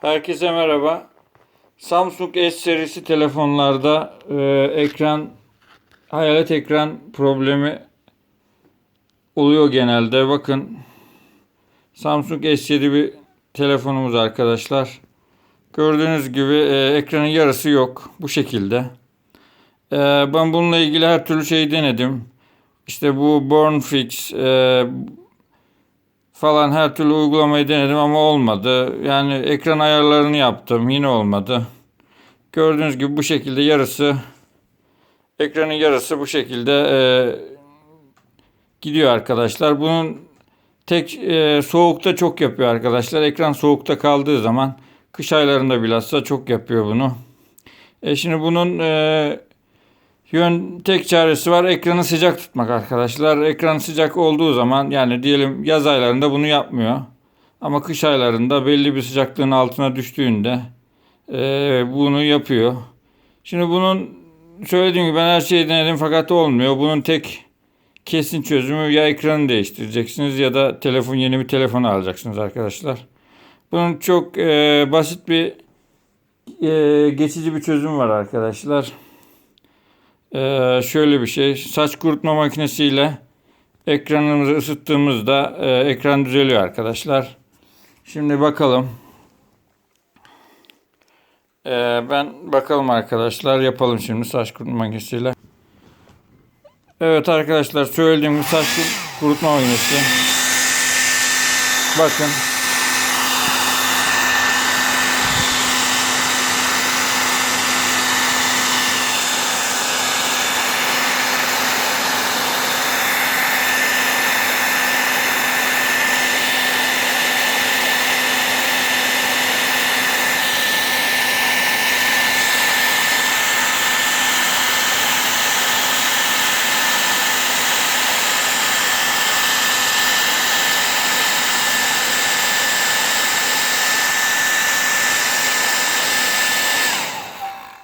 Herkese merhaba. Samsung S serisi telefonlarda e, ekran hayalet ekran problemi oluyor genelde. Bakın Samsung S7 bir telefonumuz arkadaşlar. Gördüğünüz gibi e, ekranın yarısı yok bu şekilde. E, ben bununla ilgili her türlü şeyi denedim. İşte bu Born Fix, e, falan her türlü uygulamayı denedim ama olmadı. Yani ekran ayarlarını yaptım yine olmadı. Gördüğünüz gibi bu şekilde yarısı ekranın yarısı bu şekilde e, gidiyor arkadaşlar. Bunun tek e, soğukta çok yapıyor arkadaşlar. Ekran soğukta kaldığı zaman kış aylarında bilhassa çok yapıyor bunu. E şimdi bunun e, Yön tek çaresi var ekranı sıcak tutmak arkadaşlar. Ekran sıcak olduğu zaman yani diyelim yaz aylarında bunu yapmıyor. Ama kış aylarında belli bir sıcaklığın altına düştüğünde e, bunu yapıyor. Şimdi bunun söylediğim gibi ben her şeyi denedim fakat olmuyor. Bunun tek kesin çözümü ya ekranı değiştireceksiniz ya da telefon yeni bir telefon alacaksınız arkadaşlar. Bunun çok e, basit bir e, geçici bir çözüm var arkadaşlar. Ee, şöyle bir şey. Saç kurutma makinesiyle ekranımızı ısıttığımızda e, ekran düzeliyor arkadaşlar. Şimdi bakalım. Ee, ben bakalım arkadaşlar yapalım şimdi saç kurutma makinesiyle. Evet arkadaşlar söylediğim gibi saç kurutma makinesi. Bakın.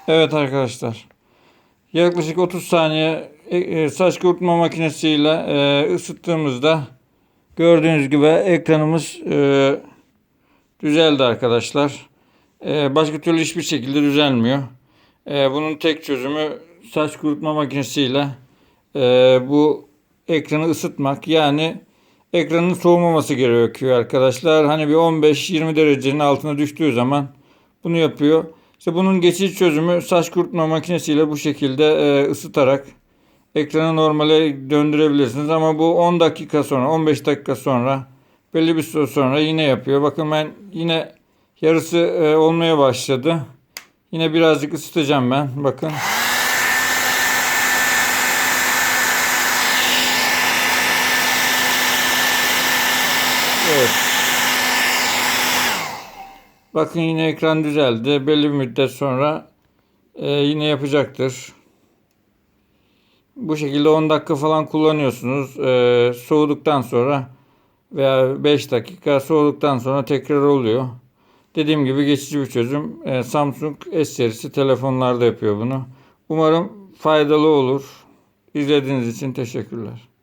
Evet arkadaşlar. Yaklaşık 30 saniye e, e, saç kurutma makinesiyle e, ısıttığımızda gördüğünüz gibi ekranımız düzeldi arkadaşlar. Başka türlü hiçbir şekilde düzelmiyor. Bunun tek çözümü saç kurutma makinesiyle bu ekranı ısıtmak. Yani ekranın soğumaması gerekiyor arkadaşlar. Hani bir 15-20 derecenin altına düştüğü zaman bunu yapıyor. İşte bunun geçici çözümü saç kurutma makinesiyle bu şekilde e, ısıtarak ekranı normale döndürebilirsiniz. Ama bu 10 dakika sonra 15 dakika sonra belli bir süre sonra yine yapıyor. Bakın ben yine yarısı e, olmaya başladı. Yine birazcık ısıtacağım ben. Bakın. Evet. Bakın yine ekran düzeldi. Belli bir müddet sonra e, yine yapacaktır. Bu şekilde 10 dakika falan kullanıyorsunuz. E, soğuduktan sonra veya 5 dakika soğuduktan sonra tekrar oluyor. Dediğim gibi geçici bir çözüm. E, Samsung S serisi telefonlarda yapıyor bunu. Umarım faydalı olur. İzlediğiniz için teşekkürler.